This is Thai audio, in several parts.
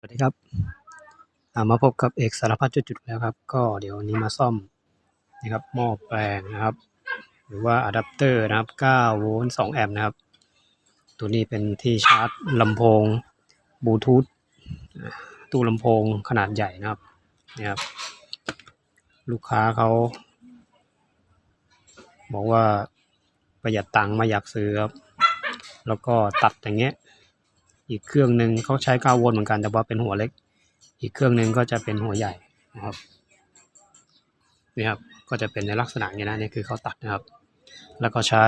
สวัสดีครับามาพบกับเอกสารพัดจุดๆแล้วครับ ก็เดี๋ยวนี้มาซ่อมนะครับหม้อแปลงนะครับ หรือว่าอะแดปเตอร์นะครับ 9 โวลต์ 2 แอมป์นะครับ ตัวนี้เป็นที่ชาร์จลำโพงบลูทูธตู้ลำโพงขนาดใหญ่นะครับนี่ครับ ลูกค้าเขา บอกว่าประหยัดตังค์มาอยากซื้อครับ แล้วก็ตัดอย่างเงี้ย อีกเครื่องหนึ่งเขาใช้9โวลต์เหมือนกันแต่ว่าเป็นหัวเล็ก อีกเครื่องหนึ่งก็จะเป็นหัวใหญ่นะครับนี่ครับก็จะเป็นในลักษณะนี้นะนี่คือเขาตัดนะครับ แล้วก็ใช้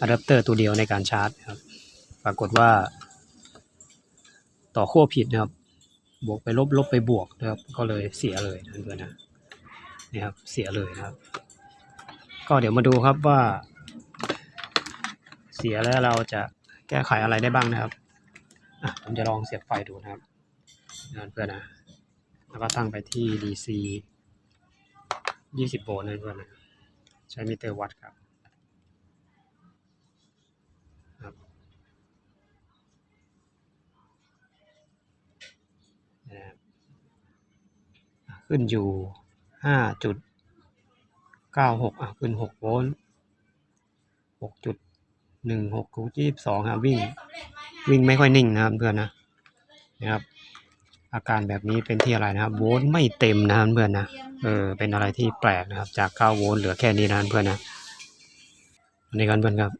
อะแดปเตอร์ตัวเดียวในการชาร์จครับปรากฏว่า ต่อขั้วผิดนะครับ บวกไปลบลบไปบวกนะครับ ก็เลยเสียเลยนะเพื่อนๆนะนี่ครับเสียเลยนะครับ ก็เดี๋ยวมาดูครับว่า เสียแล้วเราจะแก้ไขอะไรได้บ้างนะครับ อะผมจะลองเสียบไฟดูนะครับนะเพื่อนนะ แล้วก็ตั้งไปที่ DC 20 โวลต์นะเพื่อนนะ ใช้มิเตอร์วัดครับครับนะครับอะขึ้นอยู่ 5.96อะขึ้น 6 โวลต์6.16คูณ22ครับวิ่ง วิ่งไม่ค่อยนิ่งนะครับเพื่อนนะนะครับ อาการแบบนี้เป็นที่อะไรนะครับโวลต์ไม่เต็มนะครับเพื่อนนะเออเป็นอะไรที่แปลกนะครับ จาก 9 โวลต์เหลือแค่นี้นะเพื่อนนะนนี้กันเพื่อนครับ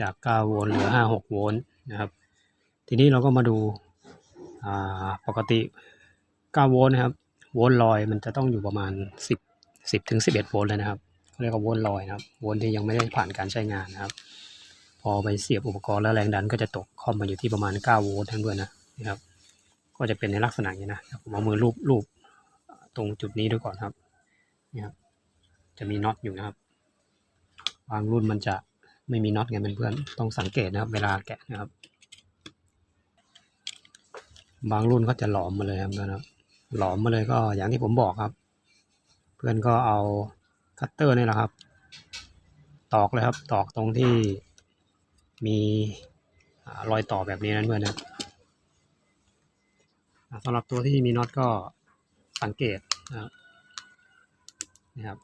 จาก 9 โวลต์เหลือ 5 6 โวลต์นะครับ ทีนี้เราก็มาดูอ่าปกติ 9 โวลต์นะครับโวลต์ลอยมันจะต้องอยู่ประมาณ 10 10ถึง11 โวลต์เลยนะครับเรียกว่าโวลต์ลอยนะครับโวลต์ที่ยังไม่ได้ผ่านการใช้งานนะครับ อไปเสียบอุปกรณ์แล้วแรงดันก็จะตกคอมมาอยู่ที่ประมาณ 9 โวลต์ทั้งด้วยนะนะครับ ก็จะเป็นในลักษณะนี้นะผมเอามือลูบลูบตรงจุดนี้ดูก่อนครับนี่ครับ จะมีน็อตอยู่นะครับบางรุ่นมันจะไม่มีน็อตไงเพื่อนๆต้องสังเกตนะครับ เวลาแกะนะครับ บางรุ่นก็จะหลอมมาเลยครับเพื่อนครับ หลอมมาเลยก็อย่างที่ผมบอกครับ เพื่อนก็เอาคัตเตอร์นี่แหละครับ ตอกเลยครับ ตอกตรงที่ มีรอยต่อแบบนี้นั่นเพื่อนนะสำหรับตัวที่มีน็อตก็สังเกตนะครับนะครับ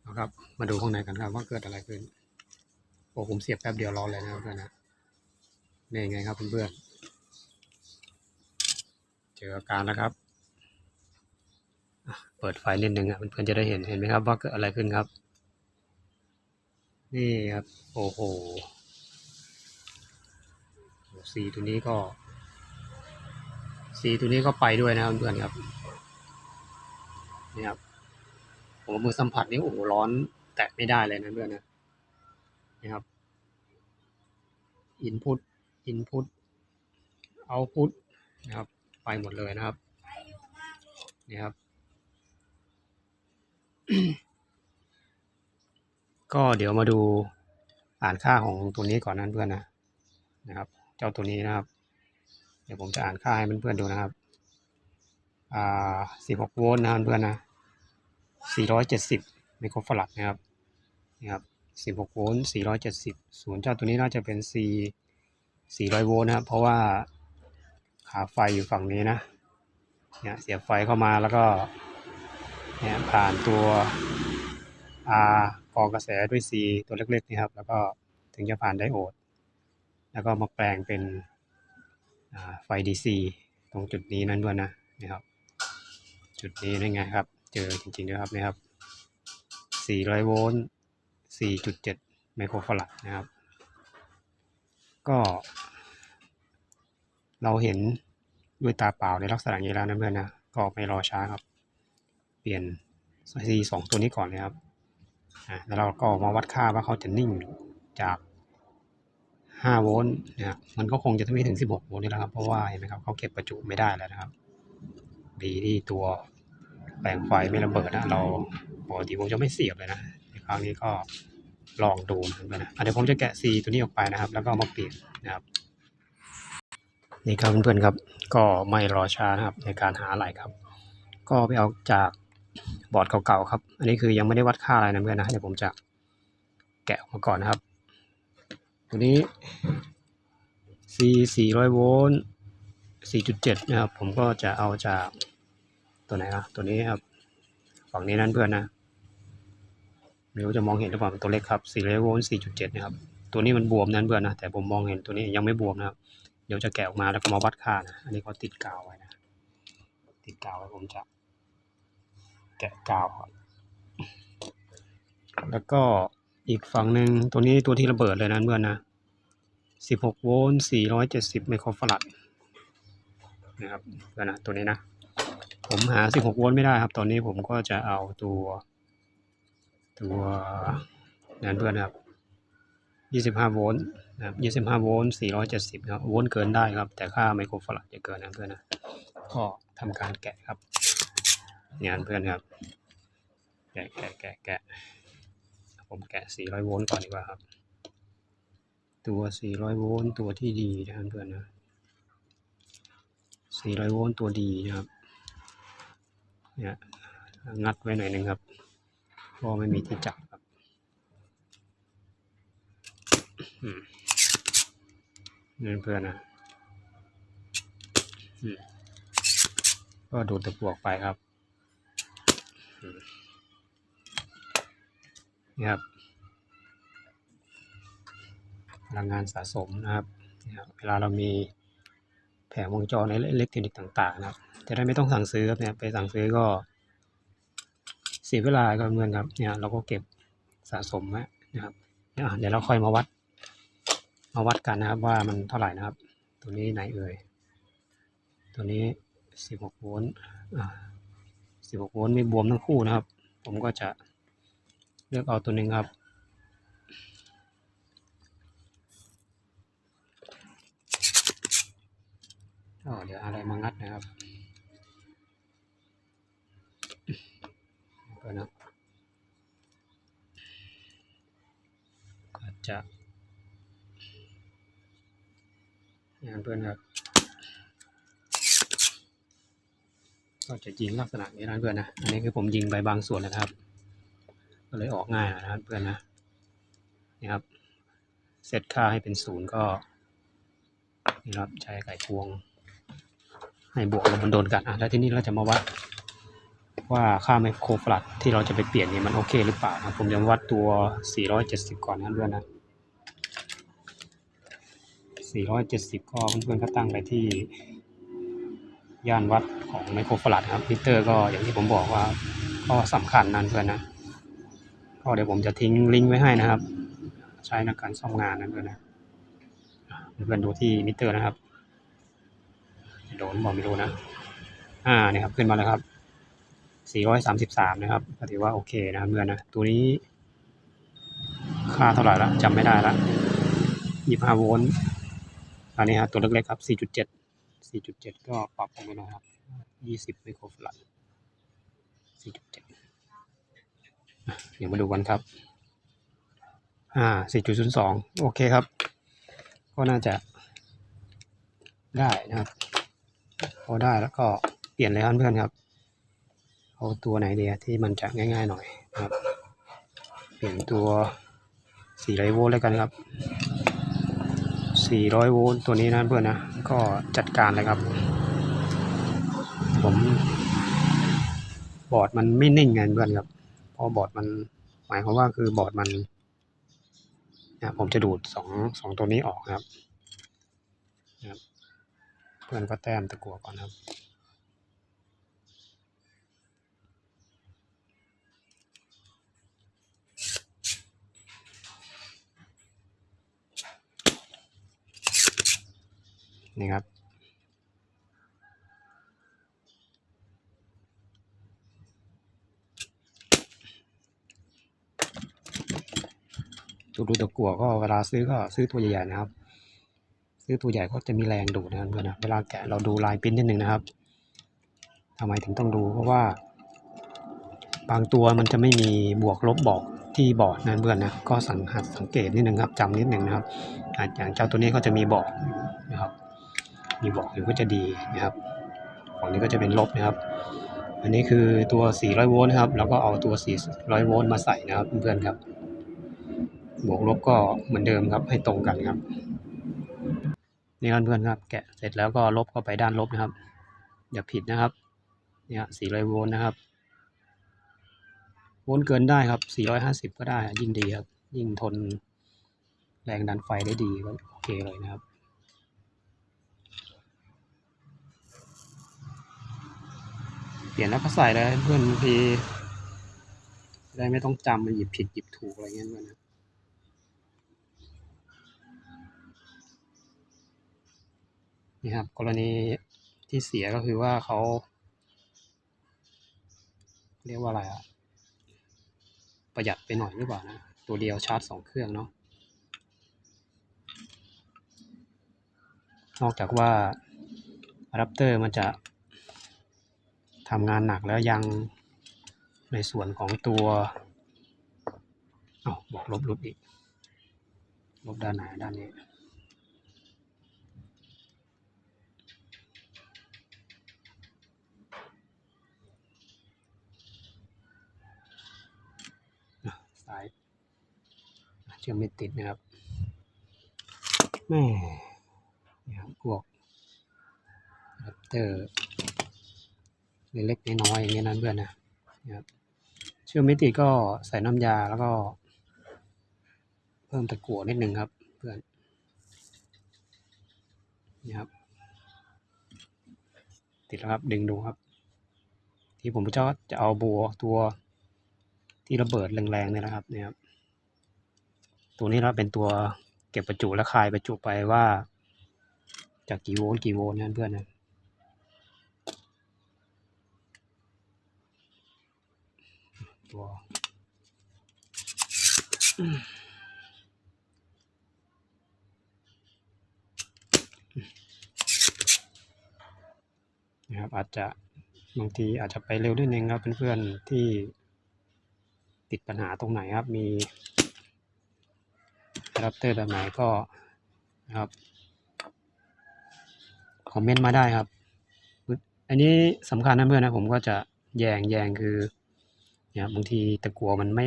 เอาครับ มาดูข้างในกันครับว่าเกิดอะไรขึ้นโอ้ผมเสียบแป๊บเดียวร้อนเลยนะเพื่อนนะนี่ไงครับเพื่อนๆเจออาการแล้วครับ เปิดไฟนิดนึงอะเพื่อนๆจะได้เห็นเห็นไหมครับ ว่าเกิดอะไรขึ้นครับ นี่ครับ โอ้โหสีตัวนี้ก็ สีตัวนี้ก็ไปด้วยนะเพื่อนๆครับนี่ครับผมเอามือสัมผัสนี่โอ้โหร้อนแตะไม่ได้เลยนะเพื่อนนะนี่ครับอินพุตอินพุตเอาพุตนะครับ ไปหมดเลยนะครับนี่ครับ ก็เดี๋ยวมาดูอ่านค่าของตัวนี้ก่อนนั้นเพื่อนนะนะครับ เจ้าตัวนี้นะครับ เดี๋ยวผมจะอ่านค่าให้เพื่อนๆดูนะครับอ่า16โวลต์นะครับเพื่อนนะ470ไมโครฟาราดนะครับนะครับ16โวลต์470ส่วนเจ้าตัวนี้น่าจะเป็น C 400โวลต์นะครับ เพราะว่าขาไฟอยู่ฝั่งนี้นะเนี่ยเสียบไฟเข้ามาแล้วก็ เนี่ยผ่านตัว R กองกระแสด้วย C ตัวเล็กๆนี่ครับ แล้วก็ถึงจะผ่านไดโอด แล้วก็มาแปลงเป็นไฟ DC ตรงจุดนี้นั่นด้วยนะนี่ครับ จุดนี้นั่นไงครับ เจอจริงๆด้วยครับนี่ครับ 400 โวลต์ 4.7 ไมโครฟาราดนะครับ ก็ เราเห็นด้วยตาเปล่าในลักษณะนี้แล้วนะเพื่อนนะ ก็ไม่รอช้าครับ เปลี่ยน C สองตัวนี้ก่อนเลยครับแล้วเราก็มาวัดค่าว่าเขาจะนิ่งจาก 5 โวลต์นะครับมันก็คงจะไม่ถึง 16 โวลต์นี่แหละครับ เพราะว่าเห็นไหมครับเขาเก็บประจุไม่ได้แล้วนะครับ ดีที่ตัวแปลงไฟไม่ระเบิดนะ เราปกติผมจะไม่เสียบเลยนะในครั้งนี้ก็ลองดูนะนะเดี๋ยวผมจะแกะ C ตัวนี้ออกไปนะครับ แล้วก็มาเปลี่ยนนะครับนี่ครับเพื่อนๆครับ ก็ไม่รอช้านะครับในการหาอะไรครับ ก็ไปเอาจาก บอร์ดเก่าๆครับ อันนี้คือยังไม่ได้วัดค่าอะไรนะเพื่อนนะเดี๋ยวผมจะแกะออกมาก่อนนะครับ ตัวนี้ C 400โวลต์4.7 นะครับ ผมก็จะเอาจากตัวไหนอะตัวนี้ครับ ฝั่งนี้นั่นเพื่อนนะไม่รู้จะมองเห็นหรือเปล่าตัวเล็กครับ400โวลต์4.7 นะครับ ตัวนี้มันบวมนั่นเพื่อนนะ แต่ผมมองเห็นตัวนี้ยังไม่บวมนะครับ เดี๋ยวจะแกะออกมาแล้วก็มาวัดค่านะ อันนี้ก็ติดกาวไว้นะ ติดกาวไว้ผมจะ แกะกาวก่อนแล้วก็อีกฝั่งหนึ่งตัวนี้ตัวที่ระเบิดเลยนะเพื่อนนะ 16 โวลต์ 470 ไมโครฟาราดนะครับเพื่อนนะตัวนี้นะ ผมหา 16 โวลต์ไม่ได้ครับ ตอนนี้ผมก็จะเอาตัว ตัวนั่นเพื่อนนะครับ25 โวลต์นะครับ25 โวลต์ 470 นะครับโวลต์เกินได้ครับ แต่ค่าไมโครฟาราดจะเกินนะเพื่อนนะ ก็ทำการแกะครับ งานเพื่อนครับ แกะแกะแกะแกะผมแกะ 400 โวลต์ก่อนดีกว่าครับ ตัว 400 โวลต์ตัวที่ดีนะครับเพื่อนนะ 400 โวลต์ตัวดีนะครับ เนี่ยงัดไว้หน่อยหนึ่งครับเพราะไม่มีที่จับครับอืมนี่เพื่อนนะก็ดูดตะปวกไปครับ นี่ครับพลังงานสะสมนะครับนะครับ เวลาเรามีแผงวงจรในอิเล็กทรอนิกส์ต่างๆนะครับ จะได้ไม่ต้องสั่งซื้อครับเนี่ยไปสั่งซื้อก็เสียเวลาก็เหมือนครับเนี่ยเราก็เก็บสะสมไว้นะครับเนี่ยเดี๋ยวเราค่อยมาวัด มาวัดกันนะครับว่ามันเท่าไหร่นะครับ ตัวนี้ไหนเอ่ย ตัวนี้16โวลต์อ่า 16โวลต์ไม่บวมทั้งคู่นะครับ ผมก็จะเลือกเอาตัวหนึ่งครับ เดี๋ยวอะไรมางัดนะครับก็นะก็จะงานเพื่อนครับ ก็จะยิงลักษณะนี้นะเพื่อนนะ อันนี้คือผมยิงไปบางส่วนแล้วนะครับ ก็เลยออกง่ายนะครับเพื่อนนะ นี่ครับ เซตค่าให้เป็นศูนย์ก็ นี่ครับใช้ไก่พวง ให้บวกแล้วมันโดนกันอะแล้วที่นี้เราจะมาวัดว่าค่าไมโครฟลัดที่เราจะไปเปลี่ยนเนี่ยมันโอเคหรือเปล่านะผมจะวัดตัว 470 ก่อนนะเพื่อนนะ 470 ก็เพื่อนๆก็ตั้งไปที่ ย่านวัดของไมโครฟลัดครับมิเตอร์ก็อย่างที่ผมบอกว่าก็สำคัญนั่นเพื่อนนะก็เดี๋ยวผมจะทิ้งลิงก์ไว้ให้นะครับ ใช้ในการซ่อมงานนั่นเพื่อนนะเพื่อนดูที่มิเตอร์นะครับโดนบอกไม่รู้นะอ่าเนี่ยครับขึ้นมาแล้วครับ433 นะครับก็ถือว่าโอเคนะครับเพื่อนนะตัวนี้ ค่าเท่าไหร่ละจำไม่ได้ละ25โวลต์อันนี้ครับตัวเล็กๆครับ 4.7 4.7 ก็ปรับลงไปหน่อยครับ 20ไมโครฟาราด4.7อะเดี๋ยวมาดูกันครับ อ่า 4.02 โอเคครับ ก็น่าจะได้นะครับ พอได้แล้วก็เปลี่ยนเลยครับเพื่อนครับ เอาตัวไหนดีอะที่มันจะง่ายๆหน่อยครับ เปลี่ยนตัว400โวลต์แล้วกันครับ 400 โวลต์ตัวนี้นะเพื่อนนะ ก็จัดการเลยครับ ผมบอร์ดมันไม่นิ่งไงเพื่อนครับ เพราะบอร์ดมันหมายความว่าคือบอร์ดมันนะผมจะดูดสองสองตัวนี้ออกครับนะครับ เพื่อนก็แต้มตะกัวก่อนครับ นี่ครับ ตัวดูตะกัวก็เวลาซื้อก็ซื้อตัวใหญ่ๆนะครับ ซื้อตัวใหญ่ก็จะมีแรงดูดนะครับเพื่อนนะเวลาแกะเราดูลายปิ้นนิดนึงนะครับทำไมถึงต้องดูเพราะว่า บางตัวมันจะไม่มีบวกลบบอกที่บอร์ดนะเพื่อนนะก็สังหัดสังเกตนิดนึงครับจำนิดนึงนะครับอย่างเจ้าตัวนี้ก็จะมีบอกนะครับ มีบอกอยู่ก็จะดีนะครับฝั่งนี้ก็จะเป็นลบนะครับ อันนี้คือตัว 400 โวลต์นะครับ แล้วก็เอาตัว 400 โวลต์มาใส่นะครับเพื่อนๆครับ บวกลบก็เหมือนเดิมครับให้ตรงกันครับ นี่ครับเพื่อนครับ แกะเสร็จแล้วก็ลบเข้าไปด้านลบนะครับ อย่าผิดนะครับ เนี่ย400 โวลต์นะครับ โวลต์เกินได้ครับ 450 ก็ได้ยิ่งดีครับ ยิ่งทนแรงดันไฟได้ดีก็โอเคเลยนะครับ เปลี่ยนแล้วก็ใส่เลยเพื่อนบางทีได้ไม่ต้องจำมันหยิบผิดหยิบถูกอะไรเงี้ยเพื่อนนะนี่ครับ กรณีที่เสียก็คือว่าเขา เรียกว่าอะไรอะประหยัดไปหน่อยหรือเปล่านะ ตัวเดียวชาร์จสองเครื่องเนาะนอกจากว่าอะแดปเตอร์มันจะ ทำงานหนักแล้วยังในส่วนของตัวเอาบอกลบลบอีก ลบด้านไหนด้านนี้สายเชื่อมไม่ติดนะครับแม่นี่ครับพวกอะแดปเตอร์ เล็กๆน้อยๆอย่างเงี้ยนะเพื่อนนะนะครับเชื่อมไม่ติดก็ใส่น้ำยาแล้วก็ เพิ่มตะกั่วนิดนึงครับ เพื่อนนี่ครับ ติดแล้วครับดึงดูครับ ที่ผมจะจะเอาบัวตัวที่ระเบิดแรงๆเนี่ยนะครับเนี่ยครับตัวนี้เราเป็นตัวเก็บประจุและคายประจุไปว่า จากกี่โวลต์กี่โวลต์นั่นเพื่อนนะ ตัวนะครับอาจจะบางทีอาจจะไปเร็วนิดนึงครับเพื่อนๆที่ติดปัญหาตรงไหนครับ มีอะแดปเตอร์แบบไหนก็นะครับคอมเมนต์มาได้ครับ อันนี้สำคัญนะเพื่อนนะผมก็จะแยงแยงคือ นี่ยบางทีตะกัวมันไม่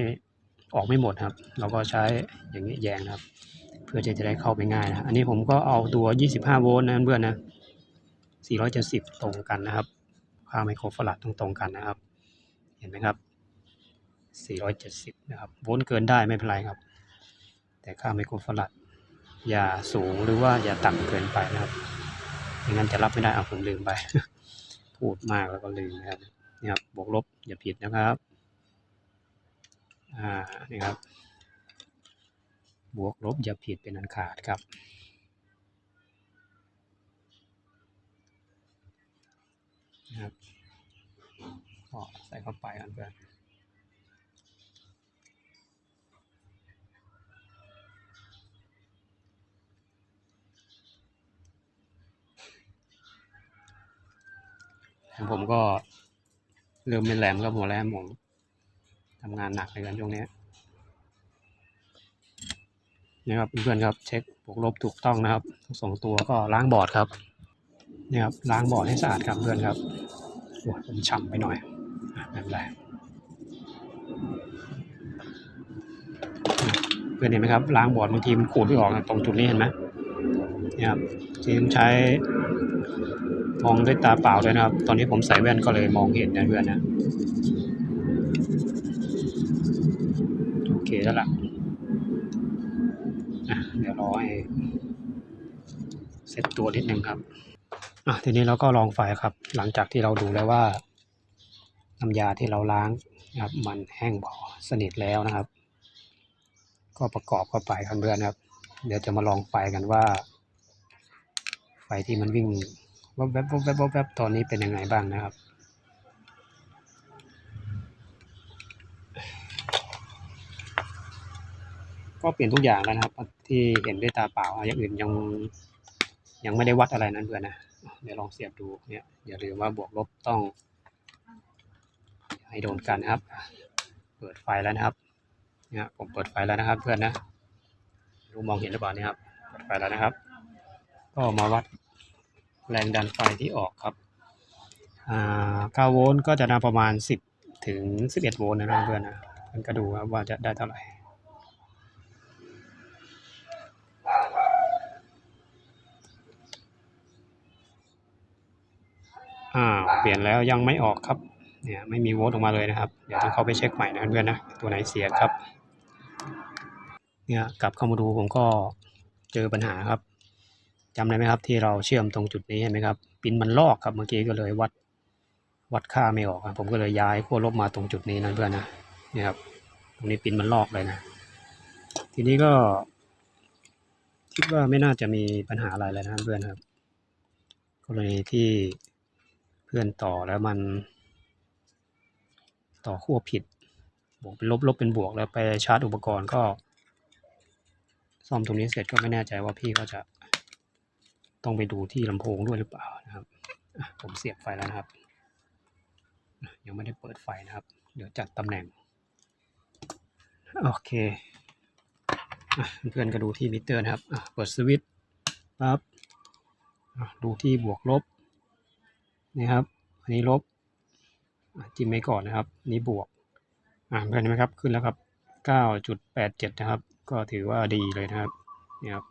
ออกไม่หมดครับ เราก็ใช้อย่างนี้แยงนะครับ เพื่อจะได้เข้าไปง่ายนะอันนี้ผมก็เอาตัว 25 โวลต์นะเพื่อนนะ 470 ตรงกันนะครับค่าไมโครฟาราดตรงตรงๆกันนะครับ เห็นไหมครับ 470 นะครับ โวลต์เกินได้ไม่เป็นไรครับ แต่ค่าไมโครฟาราดอย่าสูงหรือว่าอย่าต่ำเกินไปนะครับไม่งั้นจะรับไม่ได้เอาผมลืมไป พูดมากแล้วก็ลืมนะครับนี่ครับบวกลบอย่าผิดนะครับ อ่านี่ครับ บวกลบอย่าผิดเป็นอันขาดครับ นะครับก็ใส่เข้าไปกันเพื่อนของผมก็เริ่มเป็นแหลมครับหัวแหลมผม ทำงานหนักในกันช่วงนี้นะครับเพื่อนๆครับ เช็คบวกลบถูกต้องนะครับทั้งสองตัวก็ล้างบอร์ดครับนี่ครับล้างบอร์ดให้สะอาดครับเพื่อนครับโอ้ยผมฉ่ำไปหน่อยอะไม่เป็นไรเพื่อนเห็นไหมครับล้างบอร์ดบางทีมันขูดไม่ออกนะตรงจุดนี้เห็นไหมเนี่ยครับทีมใช้มองด้วยตาเปล่าเลยนะครับ ตอนนี้ผมใส่แว่นก็เลยมองเห็นนะเพื่อนนะ โอเค แล้วล่ะเดี๋ยวรอให้เซ็ตตัวนิดนึงครับอะทีนี้เราก็ลองไฟครับ หลังจากที่เราดูแล้วว่าน้ำยาที่เราล้างนะครับ มันแห้งพอสนิทแล้วนะครับ ก็ประกอบเข้าไปครับเพื่อนครับ เดี๋ยวจะมาลองไฟกันว่า ไฟที่มันวิ่งวับแวบวับแวบวับแวบตอนนี้เป็นยังไงบ้างนะครับ ก็เปลี่ยนทุกอย่างแล้วนะครับ ที่เห็นด้วยตาเปล่าอย่างอื่นยังยังไม่ได้วัดอะไรนั้นเพื่อนนะเดี๋ยวลองเสียบดูเนี่ยอย่าลืมว่าบวกลบต้อง ให้โดนกันนะครับ เปิดไฟแล้วนะครับเนี่ยผมเปิดไฟแล้วนะครับ เพื่อนนะรู้มองเห็นหรือเปล่านี่ครับเปิดไฟแล้วนะครับ ก็มาวัดแรงดันไฟที่ออกครับอ่า9โวลต์ก็จะได้ประมาณ 10 ถึง11 โวลต์นะครับเพื่อนนะเพื่อนก็ดูครับว่าจะได้เท่าไหร่ อ้าเปลี่ยนแล้วยังไม่ออกครับเนี่ยไม่มีโวลต์ออกมาเลยนะครับ เดี๋ยวต้องเข้าไปเช็คใหม่นะเพื่อนนะตัวไหนเสียครับเนี่ยกลับเข้ามาดูผมก็เจอปัญหาครับจำได้ไหมครับที่เราเชื่อมตรงจุดนี้เห็นไหมครับปินมันลอกครับเมื่อกี้ก็เลยวัดวัดค่าไม่ออกครับผมก็เลยย้ายขั้วลบมาตรงจุดนี้นะเพื่อนนะเนี่ยครับตรงนี้ปินมันลอกเลยนะ ทีนี้ก็ คิดว่าไม่น่าจะมีปัญหาอะไรเลยนะเพื่อนครับกรณีที่ พื่อนต่อแล้วมัน ต่อขั้วผิด บวกเป็นลบลบเป็นบวกแล้วไปชาร์จอุปกรณ์ก็ ซ่อมตรงนี้เสร็จก็ไม่แน่ใจว่าพี่เขาจะต้องไปดูที่ลำโพงด้วยหรือเปล่านะครับผมเสียบไฟแล้วนะครับ ยังไม่ได้เปิดไฟนะครับ เดี๋ยวจัดตำแหน่ง โอเคอเพื่อนก็ดูที่มิเตอร์นะครับเปิดสวิตช์ปั๊บดูที่บวกลบ นี่ครับ อันนี้ลบจิ้มไว้ก่อนนะครับ นี้บวก อ่าเห็นไหมครับ ขึ้นแล้วครับ 9.87 นะครับ ก็ถือว่าดีเลยนะครับนี่ครับ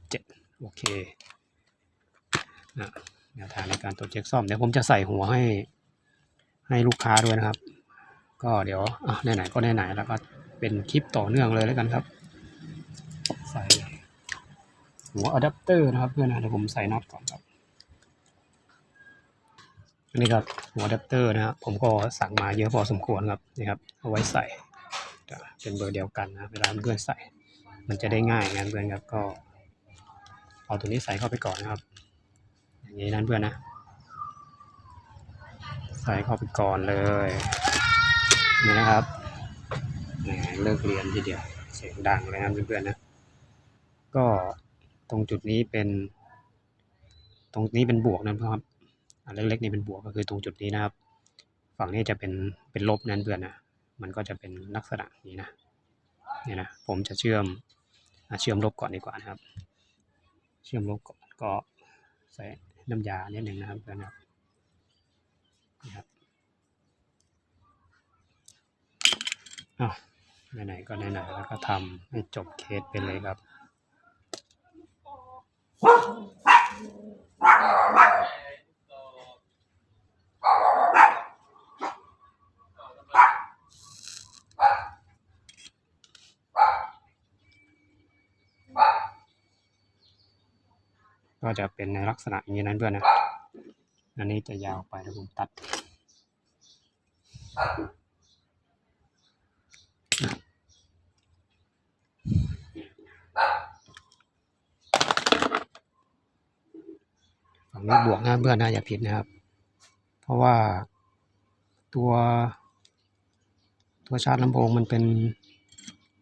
9.87 โอเคนะแนวทางในการตรวจเช็คซ่อม เดี๋ยวผมจะใส่หัวให้ให้ลูกค้าด้วยนะครับ ก็เดี๋ยวอะไหนๆก็ไหนๆแล้วก็เป็นคลิปต่อเนื่องเลยแล้วกันครับ ใส่หัวอะแดปเตอร์นะครับเพื่อนนะเดี๋ยวผมใส่น็อตก่อนครับ นนี้ครับหัวอะแดปเตอร์นะครับผมก็สั่งมาเยอะพอสมควรครับนี่ครับเอาไว้ใส่เป็นเบอร์เดียวกันนะเวลาเพื่อนใส่ มันจะได้ง่ายงานเพื่อนครับก็เอาตัวนี้ใส่เข้าไปก่อนนะครับ อย่างนี้นั่นเพื่อนนะ ใส่เข้าไปก่อนเลยนี่นะครับเลิกเรียนทีเดียวเสียงดังเลยนะเพื่อนๆนะก็ตรงจุดนี้เป็น ตรงนี้เป็นบวกนะครับ อันเล็กๆนี่เป็นบวกก็คือตรงจุดนี้นะครับ ฝั่งนี้จะเป็นเป็นลบนั่นเพื่อนนะมันก็จะเป็นลักษณะนี้นะเนี่ยนะผมจะเชื่อมเชื่อมลบก่อนดีกว่านะครับ เชื่อมลบก่อนก็ใส่น้ำยานิดหนึ่งนะครับเพื่อนครับนี่ครับอ้าวไหนๆก็ไหนๆแล้วก็ทำให้จบเคสไปเลยครับ ก็จะเป็นในลักษณะอย่างนี้นั้นเพื่อนนะ อันนี้จะยาวไปแล้วผมตัด ฝั่งนี้บวกนะเพื่อนนะอย่าผิดนะครับ เพราะว่าตัวตัวชาร์จลำโพงมันเป็น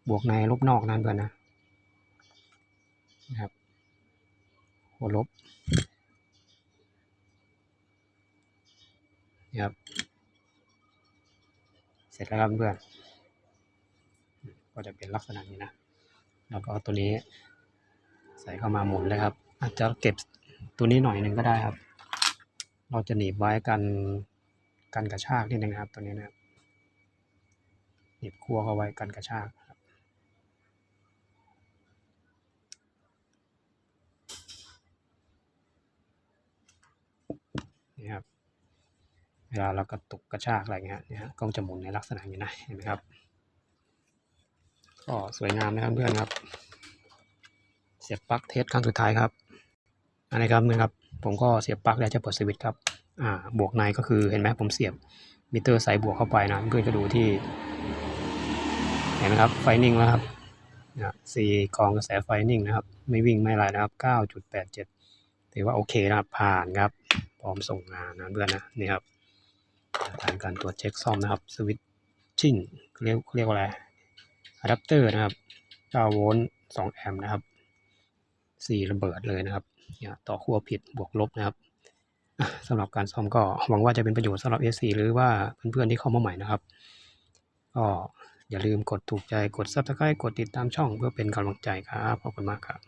บวกในลบนอกนั่นเพื่อนนะนะครับ หัวลบนี่ครับ เสร็จแล้วครับเพื่อน ก็จะเป็นลักษณะนี้นะ แล้วก็ตัวนี้ ใส่เข้ามาหมุนเลยครับ อาจจะเก็บตัวนี้หน่อยหนึ่งก็ได้ครับ เราจะหนีบไว้กันกันกระชากนิดนึงครับ ตัวนี้นะครับหนีบคั่วเข้าไว้กันกระชากครับ นี่ครับ เวลาเรากระตุกกระชากอะไรเงี้ยเนี่ยฮะก็จะหมุนในลักษณะนี้นะเห็นไหมครับก็สวยงามนะครับเพื่อนครับ เสียบปลั๊กเทสครั้งสุดท้ายครับอันนี้ครับนะครับ ผมก็เสียบปลั๊กแล้วจะเปิดสวิตช์ครับอ่าบวกในก็คือเห็นไหมผมเสียบมิเตอร์สายบวกเข้าไปนะเพื่อนก็ดูที่เห็นไหมครับไฟนิ่งแล้วครับนะสี่กองกระแสไฟนิ่งนะครับ ไม่วิ่งไม่อะไรนะครับเก้าจุดแปดเจ็ดถือว่าโอเคนะครับผ่านครับ พร้อมส่งงานนะเพื่อนนะนี่ครับ ทางการตรวจเช็คซ่อมนะครับสวิตชิ่งเรียกเรียกว่าอะไรอะแดปเตอร์นะครับ9โวลต์2แอมป์นะครับสี่ระเบิดเลยนะครับเนี่ยต่อขั้วผิดบวกลบนะครับสำหรับการซ่อมก็หวังว่าจะเป็นประโยชน์สำหรับ S4 หรือว่าเพื่อนๆที่เข้ามาใหม่นะครับก็อย่าลืมกดถูกใจกด Subscribe กดติดตามช่องเพื่อเป็นกำลังใจครับขอบคุณมากครับ